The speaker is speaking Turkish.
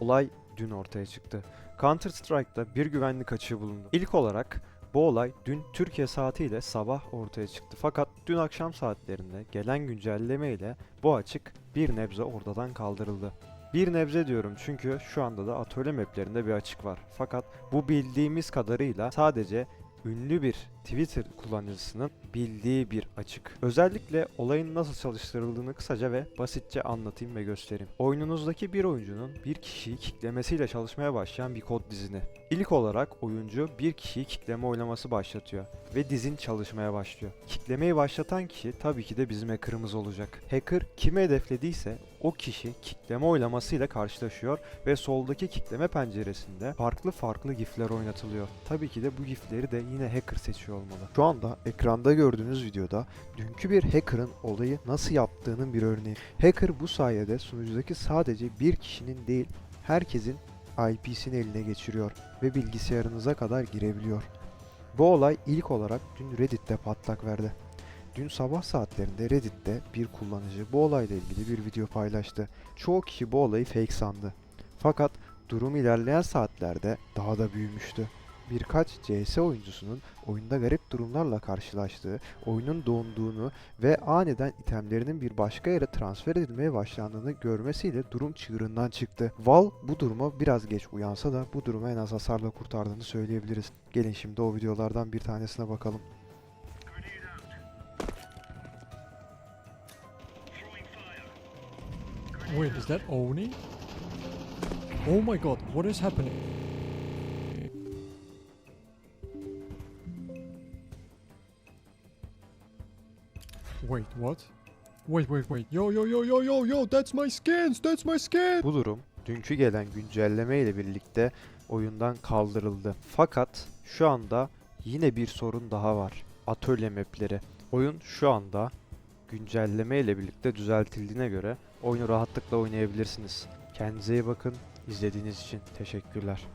Olay dün ortaya çıktı. Counter Strike'da bir güvenlik açığı bulundu. İlk olarak bu olay dün Türkiye saatiyle sabah ortaya çıktı. Fakat dün akşam saatlerinde gelen güncelleme ile bu açık bir nebze ortadan kaldırıldı. Bir nebze diyorum çünkü şu anda da atölye maplerinde bir açık var. Fakat bu bildiğimiz kadarıyla sadece ünlü bir Twitter kullanıcısının bildiği bir açık. Özellikle olayın nasıl çalıştırıldığını kısaca ve basitçe anlatayım ve göstereyim. Oyununuzdaki bir oyuncunun bir kişiyi kicklemesiyle çalışmaya başlayan bir kod dizini. İlk olarak oyuncu bir kişiyi kickleme oylaması başlatıyor ve dizin çalışmaya başlıyor. Kicklemeyi başlatan kişi tabii ki de bizim hacker'ımız olacak. Hacker kimi hedeflediyse o kişi kickleme oylamasıyla karşılaşıyor ve soldaki kickleme penceresinde farklı farklı gifler oynatılıyor. Tabii ki de bu gifleri de yine hacker seçiyor olmalı. Şu anda ekranda gördüğünüz videoda dünkü bir hacker'ın olayı nasıl yaptığının bir örneği. Hacker bu sayede sunucudaki sadece bir kişinin değil herkesin IP'sini eline geçiriyor ve bilgisayarınıza kadar girebiliyor. Bu olay ilk olarak dün Reddit'te patlak verdi. Dün sabah saatlerinde Reddit'te bir kullanıcı bu olayla ilgili bir video paylaştı. Çoğu kişi bu olayı fake sandı. Fakat durum ilerleyen saatlerde daha da büyümüştü. Birkaç CS oyuncusunun oyunda garip durumlarla karşılaştığı, oyunun donduğunu ve aniden itemlerinin bir başka yere transfer edilmeye başlandığını görmesiyle durum çığırından çıktı. Valve bu duruma biraz geç uyansa da bu durumu en az hasarla kurtardığını söyleyebiliriz. Gelin şimdi o videolardan bir tanesine bakalım. Wait, is that Oni? Oh my god, what is happening? Wait, what? Wait, wait, wait. Yo, yo, yo, yo, yo, yo, that's my skins, that's my skin! Bu durum dünkü gelen güncelleme ile birlikte oyundan kaldırıldı. Fakat şu anda yine bir sorun daha var. Atölye mapleri. Oyun şu anda güncelleme ile birlikte düzeltildiğine göre oyunu rahatlıkla oynayabilirsiniz. Kendinize iyi bakın. İzlediğiniz için teşekkürler.